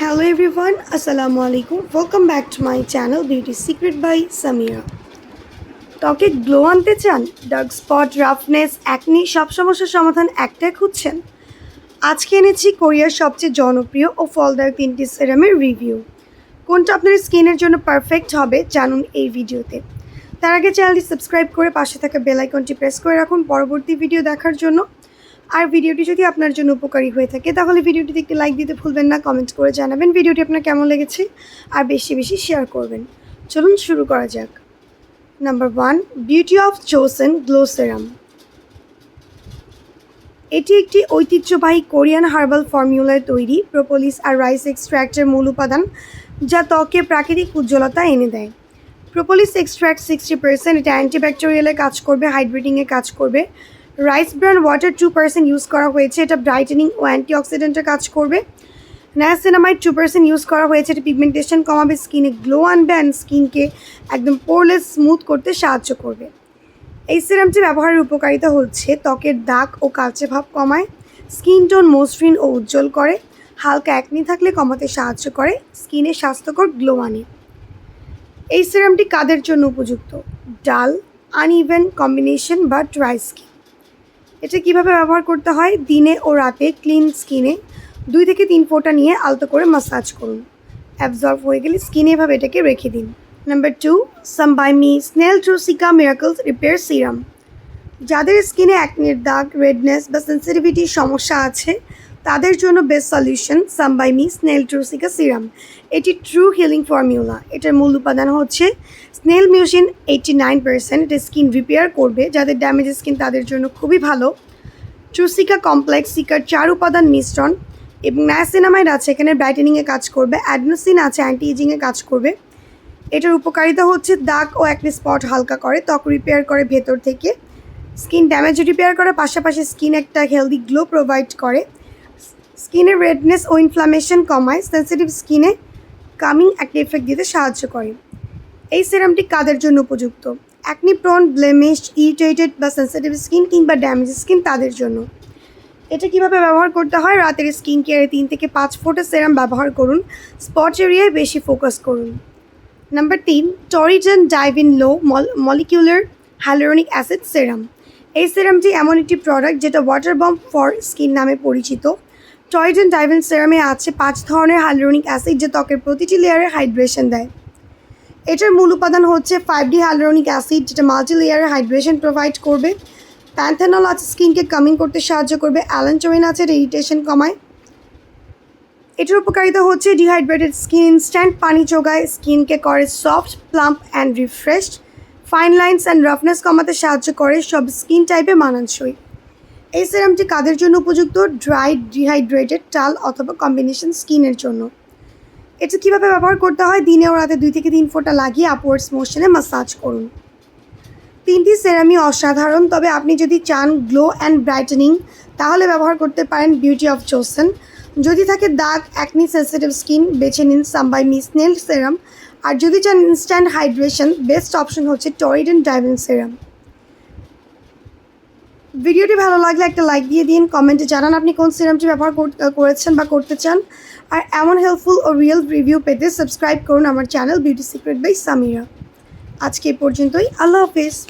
Hello everyone, Assalamu আলাইকুম Welcome back to my channel Beauty Secret by Samira. ত্বকে glow আনতে চান dark spot roughness acne সব সমস্যার সমাধান একটাই খুঁজছেন। আজকে এনেছি কোরিয়ার সবচেয়ে জনপ্রিয় ও ফলদায়ক তিনটি সেরামের রিভিউ কোনটা আপনার স্কিনের জন্য পারফেক্ট হবে জানুন এই ভিডিওতে। তার আগে চ্যানেলটি সাবস্ক্রাইব করে পাশে থাকা বেল আইকনটি প্রেস করে রাখুন। পরবর্তী ভিডিও দেখার জন্য আর ভিডিওটি যদি আপনার জন্য উপকারী হয়ে থাকে, তাহলে ভিডিওটিতে একটি লাইক দিতে ভুলবেন না কমেন্ট করে জানাবেন ভিডিওটি আপনার কেমন লেগেছে, আর বেশি বেশি শেয়ার করবেন। চলুন শুরু করা যাক। Number one beauty of Joseon glow serum এটি একটি ঐতিহ্যবাহী কোরিয়ান হার্বাল ফর্মুলায় তৈরি প্রোপোলিস আর রাইস এক্সট্র্যাক্টের মূল উপাদান, যা ত্বকে প্রাকৃতিক উজ্জ্বলতা এনে দেয়। প্রোপোলিস এক্সট্র্যাক্ট সিক্সটি পার্সেন্ট এটা অ্যান্টিব্যাকটেরিয়ালে কাজ করবে হাইড্রেটিংয়ে কাজ করবে। Rice bran water two percent use করা হয়েছে। এটা ব্রাইটেনিং ও অ্যান্টিঅক্সিডেন্টের কাজ করবে। নায়াসিনামাইড টু পার্সেন্ট ইউজ করা হয়েছে। এটা পিগমেন্টেশন কমাবে স্কিনে গ্লো আনবে অ্যান্ড স্কিনকে একদম পোরলেস স্মুথ করতে সাহায্য করবে। এই সিরামটি ব্যবহারের উপকারিতা হচ্ছে ত্বকের দাগ ও কালচে ভাব কমায় স্কিন টোন মসৃণ ও উজ্জ্বল করে, হালকা একনি থাকলে কমাতে সাহায্য করে স্কিনে স্বাস্থ্যকর গ্লো আনে। এই সিরামটি কাদের জন্য উপযুক্ত? ডাল আনইভেন কম্বিনেশন বা ড্রাই স্কিন এটা কীভাবে ব্যবহার করতে হয়? দিনে ও রাতে ক্লিন স্কিনে দুই থেকে তিন ফোঁটা নিয়ে আলতো করে মাসাজ করুন। অ্যাবজর্ব হয়ে গেলে স্কিনে এভাবে এটাকে রেখে দিন। Number two some by mi snail truecica miracles repair serum যাদের স্কিনে অ্যাকনের দাগ রেডনেস বা সেন্সিটিভিটির সমস্যা আছে তাদের জন্য best solution some by mi snail truecica serum এটি ট্রু হিলিং ফর্মুলা এটার মূল উপাদান হচ্ছে snail mucin eighty nine percent এটা স্কিন রিপেয়ার করবে, যাদের ড্যামেজ স্কিন তাদের জন্য খুবই ভালো। ট্রুসিকা কমপ্লেক্স সিকার চার উপাদান মিশ্রণ। এবং ন্যাসিনামাইড আছে, এখানে ব্রাইটেনিংয়ে কাজ করবে। অ্যাডনোসিন আছে অ্যান্টি এজিংয়ে কাজ করবে। এটার উপকারিতা হচ্ছে দাগ ও একটি স্পট হালকা করে, ত্বক রিপেয়ার করে ভেতর থেকে। স্কিন ড্যামেজ রিপেয়ার করে, পাশাপাশি স্কিন একটা হেলদি গ্লো প্রোভাইড করে। স্কিনের রেডনেস ও ইনফ্লামেশন কমায় সেন্সিটিভ স্কিনে কামিং একটা এফেক্ট দিতে সাহায্য করে। এই সিরামটি কাদের জন্য উপযুক্ত? অ্যাকনি প্রন ব্লেমিশ ইরিটেটেড বা সেন্সিটিভ স্কিন কিংবা ড্যামেজ স্কিন তাদের জন্য। এটা কীভাবে ব্যবহার করতে হয়? রাতের স্কিন কেয়ারে তিন থেকে পাঁচ ফোঁটা সেরাম ব্যবহার করুন। স্পট এরিয়ায় বেশি ফোকাস করুন। নাম্বার তিন Torriden dive in low molecular hyaluronic acid serum এই সেরামটি এমন একটি প্রোডাক্ট যেটা ওয়াটার বম্ব ফর স্কিন নামে পরিচিত। টরিজন ডাইভেন সেরামে আছে পাঁচ ধরনের হ্যালোরনিক অ্যাসিড যা ত্বকের প্রতিটি লেয়ারে হাইড্রেশন দেয়। এটার মূল উপাদান হচ্ছে ফাইভ ডি হ্যালোরনিক অ্যাসিড, যেটা মাল্টি লেয়ারে হাইড্রেশন প্রোভাইড করবে। প্যান্থানল আছে স্কিনকে কামিং করতে সাহায্য করবে অ্যালান্টোইন আছে এটা ইরিটেশন কমায়। এটার উপকারিতা হচ্ছে ডিহাইড্রেটেড স্কিন ইনস্ট্যান্ট পানি যোগায় স্কিনকে করে soft plump and refreshed fine lines and roughness কমাতে সাহায্য করে, সব স্কিন টাইপে মানানসই। এই সেরামটি কাদের জন্য উপযুক্ত? ড্রাই ডিহাইড্রেটেড টাল অথবা কম্বিনেশন স্কিনের জন্য। এটা কীভাবে ব্যবহার করতে হয়? দিনে ও রাতে দুই থেকে তিন ফোঁটা লাগিয়ে আপওয়ার্ডস মোশনে মাসাজ করুন। তিনটি সেরামি অসাধারণ, তবে আপনি যদি চান গ্লো অ্যান্ড ব্রাইটেনিং তাহলে ব্যবহার করতে পারেন বিউটি অফ চোসেন যদি থাকে দাগ অ্যাকনি সেন্সিটিভ স্কিন বেছে নিন সাম্বাই মিসনেল সেরাম আর যদি চান ইনস্ট্যান্ট হাইড্রেশন বেস্ট অপশন হচ্ছে টরিডেন ডাইভেন সেরাম ভিডিওটি ভালো লাগলে একটা লাইক দিয়ে দিন কমেন্টে জানান আপনি কোন সিরামটি ব্যবহার কর- করেছেন বা করতে চান। আর এমন হেল্পফুল ও রিয়েল রিভিউ পেতে সাবস্ক্রাইব করুন আমার channel beauty secret by Samira আজকে পর্যন্তই, আল্লাহ হাফিজ।